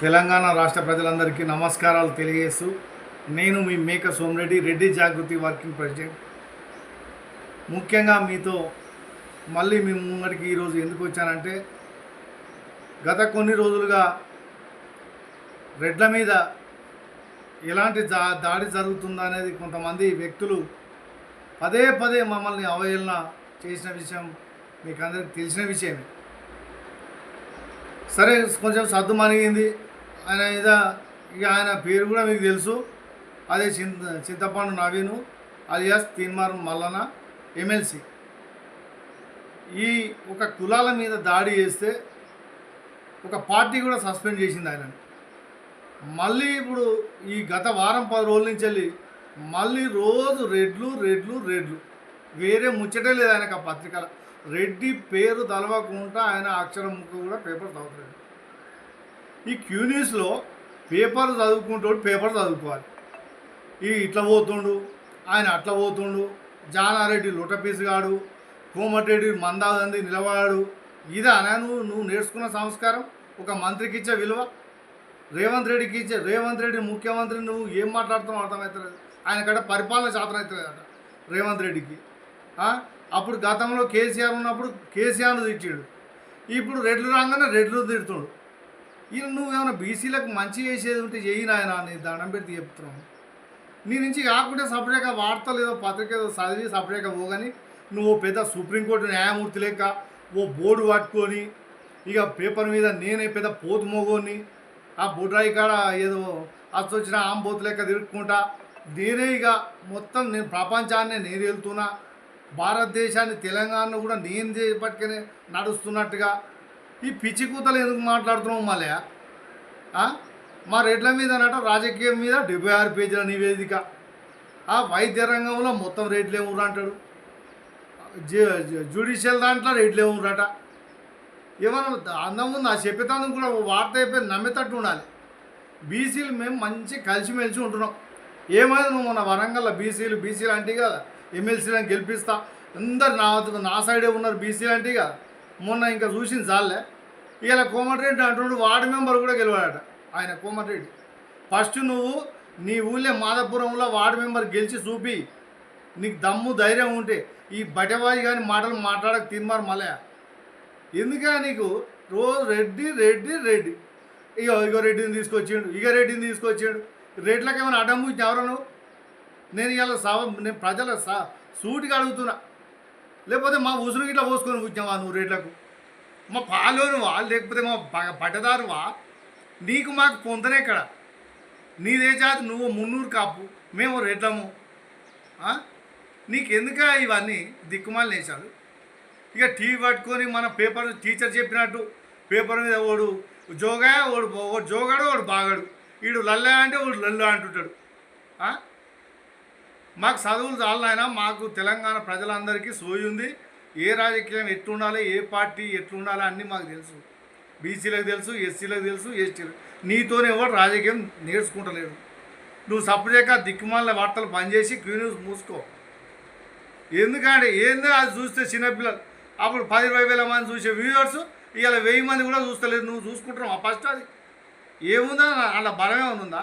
తెలంగాణ రాష్ట్ర ప్రజలందరికీ నమస్కారాలు తెలియజేస్తూ నేను మీ మేక సోమిరెడ్డి రెడ్డి జాగృతి వర్కింగ్ ప్రెసిడెంట్. ముఖ్యంగా మీతో మళ్ళీ మీ ముంగడికి ఈరోజు ఎందుకు వచ్చానంటే గత కొన్ని రోజులుగా రెడ్ల మీద ఎలాంటి దా దాడి జరుగుతుందా అనేది కొంతమంది వ్యక్తులు పదే పదే మమ్మల్ని అవహేళన చేసిన విషయం మీకు అందరికి తెలిసిన విషయమే. సరే కొంచెం సర్దుమణిగింది. ఆయన మీద ఇక ఆయన పేరు కూడా మీకు తెలుసు. అదే చింత చింతపండు నవీను అలియాస్ తీన్మారం మల్లన ఎమ్మెల్సీ. ఈ ఒక కులాల మీద దాడి చేస్తే ఒక పార్టీ కూడా సస్పెండ్ చేసింది ఆయన. మళ్ళీ ఇప్పుడు ఈ గత వారం పది రోజుల నుంచి వెళ్ళి మళ్ళీ రోజు రెడ్లు రెడ్లు రెడ్లు. వేరే ముచ్చటే లేదు ఆయనకు ఆ పత్రికల. రెడ్డి పేరు తలవకుండా ఆయన అక్షరం ముక్క కూడా పేపర్ చదువుతాడు ఈ క్యూ పేపర్ చదువుకుంటూ పేపర్ చదువుకోవాలి. ఈ ఇట్లా పోతుండు ఆయన అట్లా పోతుండు జానారెడ్డి లుటపీసుగాడు కోమటిరెడ్డి మందాదంది నిలబడాడు. ఇదా నువ్వు నువ్వు నేర్చుకున్న సంస్కారం? ఒక మంత్రికి ఇచ్చే విలువ? రేవంత్ రెడ్డికి ఇచ్చే రేవంత్ రెడ్డి ముఖ్యమంత్రి నువ్వు ఏం మాట్లాడుతున్నావు అర్థమవుతలేదు ఆయన కడ పరిపాలన శాతం అవుతుంది రేవంత్ రెడ్డికి. అప్పుడు గతంలో కేసీఆర్ ఉన్నప్పుడు కేసీఆర్ను తిట్టాడు. ఇప్పుడు రెడ్లు రాగానే రెడ్లు తిడుతుడు. ఈయన నువ్వు ఏమైనా బీసీలకు మంచి చేసేది ఉంటే చేయి నాయన అని దండం పెట్టి చెప్తున్నావు. నీ నుంచి కాకుండా సపరేట్గా వార్తలు ఏదో పత్రిక ఏదో చదివి సపరేట్గా పోగాని నువ్వు పెద్ద సుప్రీంకోర్టు న్యాయమూర్తి లెక్క ఓ బోర్డు పట్టుకొని ఇక పేపర్ మీద నేనే పెద్ద పోతు మోగోని ఆ బుడ్రాయి కాడ ఏదో అచ్చొచ్చిన ఆంబోతు లెక్క తిరుక్కుంటా నేనే ఇక మొత్తం నేను ప్రపంచాన్ని నేను వెళ్తున్నా భారతదేశాన్ని తెలంగాణ కూడా నేను చేపట్టుకుని నడుస్తున్నట్టుగా ఈ పిచ్చి కూతలు ఎందుకు మాట్లాడుతున్నావు మళ్ళీ మా రేట్ల మీద అనట రాజకీయం మీద డెబ్బై ఆరు పేజీల నివేదిక. ఆ వైద్య రంగంలో మొత్తం రేట్లు ఏముర్రు అంటాడు. జ్యుడిషియల్ దాంట్లో రేట్లు ఏముర్రట ఏమన్నా అందం ఉంది? ఆ చెప్పేతాను కూడా వార్త అయిపోయి నమ్మేటట్టు ఉండాలి. బీసీలు మేము మంచి కలిసిమెలిసి ఉంటున్నాం. ఏమైంది నువ్వు మన వరంగల్లో బీసీలు బీసీలు అంటే కదా ఎమ్మెల్సీలను గెలిపిస్తా. అందరు నా నా సైడే ఉన్నారు బీసీలు అంటే కదా. మొన్న ఇంకా చూసింది చాలే. ఇలా కోమటిరెడ్డి అంటున్నాడు వార్డు మెంబర్ కూడా గెలవాడట ఆయన కోమటిరెడ్డి ఫస్ట్ నువ్వు నీ ఊళ్ళో మాధపురంలో వార్డు మెంబర్ గెలిచి చూపి నీకు దమ్ము ధైర్యం ఉంటే ఈ బటవాయి కానీ మాటలు మాట్లాడక తిన్మారు మళ్ళా. ఎందుక నీకు? రోజు రెడ్డి రెడ్డి రెడ్డి. ఇగో ఇగో రెడ్డిని తీసుకొచ్చిండు ఇగో రెడ్డిని తీసుకొచ్చిండు. రెడ్లకు ఏమైనా అడ్డం పూచి ఎవరు నువ్వు? నేను ఇలా సవ నేను ప్రజల సా సూటిగా అడుగుతున్నా. లేకపోతే మా ఉసురు ఇట్లా పోసుకొని కూర్చావా నువ్వు రేట్లకు? మా పాలోనువా లేకపోతే మా ప- నీకు మాకు పొందనే ఇక్కడ. నీదే జాతి నువ్వు మున్నూరు కాపు మేము రెడ్లము ఆ? నీకెందుక ఇవన్నీ? దిక్కుమాలు వేశాడు ఇక టీవీ పట్టుకొని మన పేపర్ టీచర్ చెప్పినట్టు పేపర్ మీద ఓడు జోగా ఓడు ఓడు జోగాడు ఓడు బాగాడు. వీడు లల్లా అంటే వాడు లల్లా అంటుంటాడు. మాకు చదువులు చాలనైనా మాకు తెలంగాణ ప్రజలందరికీ సోయి ఉంది. ఏ రాజకీయం ఎట్లుండాలి ఏ పార్టీ ఎట్లుండాలి అన్నీ మాకు తెలుసు. బీసీలకు తెలుసు ఎస్సీలకు తెలుసు ఎస్టీలకు నీతోనే ఎవరు రాజకీయం నేర్చుకుంటలేడు. నువ్వు సపరేట్గా దిక్కుమాల వార్తలు పనిచేసి క్యూ న్యూస్ మూసుకో. ఎందుకంటే ఏందో అది చూస్తే చిన్నపిల్లలు. అప్పుడు పది ఇరవై వేల మంది చూసే వ్యూవర్స్ ఇవాళ వెయ్యి మంది కూడా చూస్తలేదు. నువ్వు చూసుకుంటున్నావు ఫస్ట్ అది? ఏముందా? అలా బలమే ఉందా?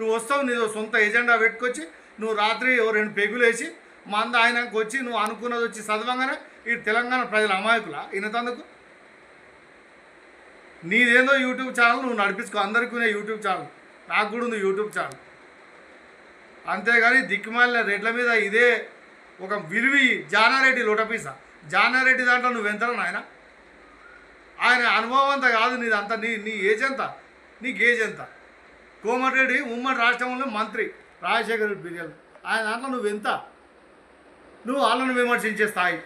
నువ్వు వస్తావు నీ సొంత ఎజెండా పెట్టుకొచ్చి నువ్వు రాత్రి ఓ రెండు పెగులేసి మంద ఆయనకు వచ్చి నువ్వు అనుకున్నది వచ్చి చదవంగానే ఈ తెలంగాణ ప్రజల అమాయకుల? ఇనతందుకు నీదేందో యూట్యూబ్ ఛానల్ నువ్వు నడిపించుకో. అందరికీ యూట్యూబ్ ఛానల్. నాకు కూడా ఉంది యూట్యూబ్ ఛానల్. అంతేగాని దిక్కుమాలిన రెడ్ల మీద ఇదే ఒక విలువి జానారెడ్డి లోటపీస. జానారెడ్డి దాంట్లో నువ్వు ఎంతరా నాయన? ఆయన అనుభవం అంతా కాదు నీదంతా. నీ నీ ఏజ్ ఎంత నీకు ఏజ్ ఎంత కోమటిరెడ్డి ఉమ్మడి రాష్ట్రంలో మంత్రి. రాజశేఖర్ రెడ్డి బిర్యానీ ఆయన దాంట్లో నువ్వు ఎంత? నువ్వు వాళ్ళను విమర్శించే స్థాయి.